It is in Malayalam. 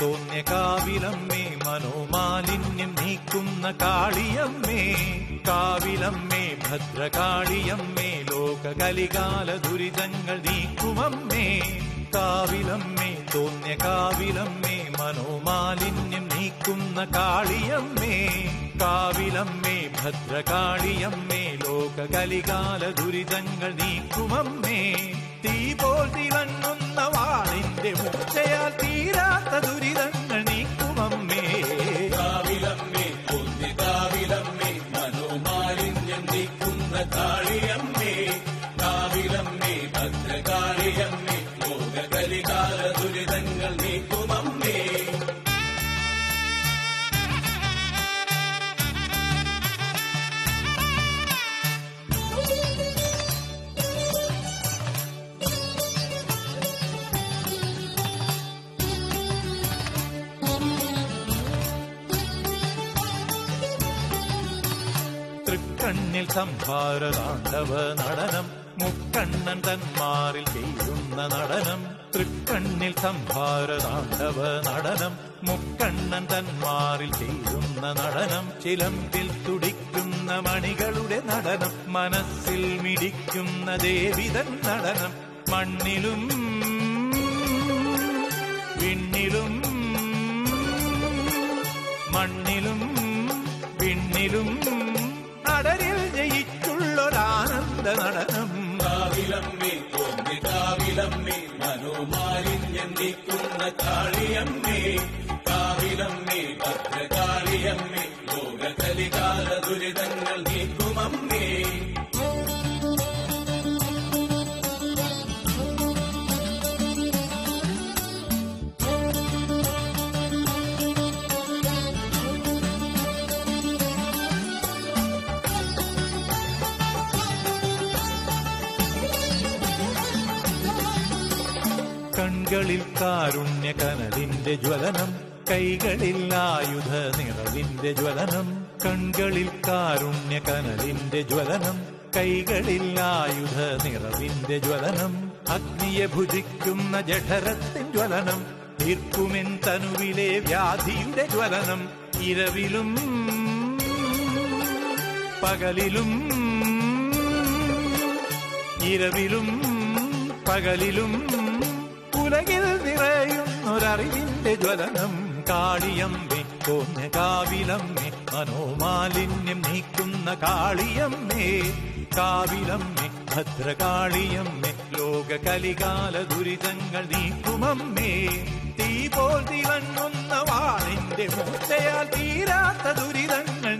തോന്നിയ കാവിലമ്മേ മനോമാലിന്യം നീക്കുന്ന കാളിയമ്മേ കാവിലമ്മേ ഭദ്രകാളിയമ്മേ ലോകകലികാല ദുരിതങ്ങൾ നീക്കുമമ്മേ കാവിലമ്മേ തോന്നിയ കാവിലമ്മേ മനോമാലിന്യം നീക്കുന്ന കാളിയമ്മേ കാവിലമ്മേ ഭദ്രകാളിയമ്മേ ലോകകലികാല ദുരിതങ്ങൾ നീക്കുമമ്മേ. കാവിലമ്മേ ഭദ്രകാളിയമ്മേ ലോകകലികാല ദുരിതങ്ങൾ നീക്കുമമ്മേ. തൃക്കണ്ണിൽ സംഭാരതാണ്ഡവ നടനം. മുക്കണ്ണൻ തന്മാറിൽ ചെയ്യുന്ന നടനം തൃക്കണ്ണിൽ സംഭാരതാണ്ഡവ നടനം മുക്കണ്ണൻ തന്മാറിൽ ചെയ്യുന്ന നടനം ചിലമ്പിൽ തുടിക്കുന്ന മണികളുടെ നടനം മനസ്സിൽ മിടിക്കുന്ന ദേവിതൻ നടനം മണ്ണിലും വിണ്ണിലും മണ്ണിലും വിണ്ണിലും അടരിൽ ജയിച്ചുള്ളൊരാനന്ദ നടനം. കൊന്നി കാവിലമ്മേ മനോമാലിന്യം കാളിയമ്മേ. കാവിലമ്മേ ഭദ്രകാളിയമ്മേ. കൺകളിൽ കാരുണ്യ കനലിന്റെ ജ്വലനം കൈകളിൽ ആയുധ നിറവിന്റെ ജ്വലനം കൺകളിൽ കാരുണ്യ കനലിന്റെ ജ്വലനം കൈകളിൽ ആയുധ നിറവിന്റെ ജ്വലനം അഗ്നിയെ ഭുജിക്കുന്ന ജഠരത്തിൻ ജ്വലനം തീർക്കുമെൻ തനുവിലെ വ്യാധിയുടെ ജ്വലനം ഇരവിലും പകലിലും ഇരവിലും പകലിലും. ഉലകിൽ നിറയുന്നൊരറിവിന്റെ ജ്വലനം കാളിയമ്മേ കോഞ്ഞ കാവിലമ്മേ മനോമാലിന്യം നീക്കുന്ന കാളിയമ്മേ കാവിലമ്മേ ഭദ്രകാളിയമ്മേ ലോകകലികാല ദുരിതങ്ങൾ നീക്കുമമ്മേ തീ പോൽ തിളങ്ങുന്ന വാളിന്റെ മൂത്തയാൽ തീരാത്ത ദുരിതങ്ങൾ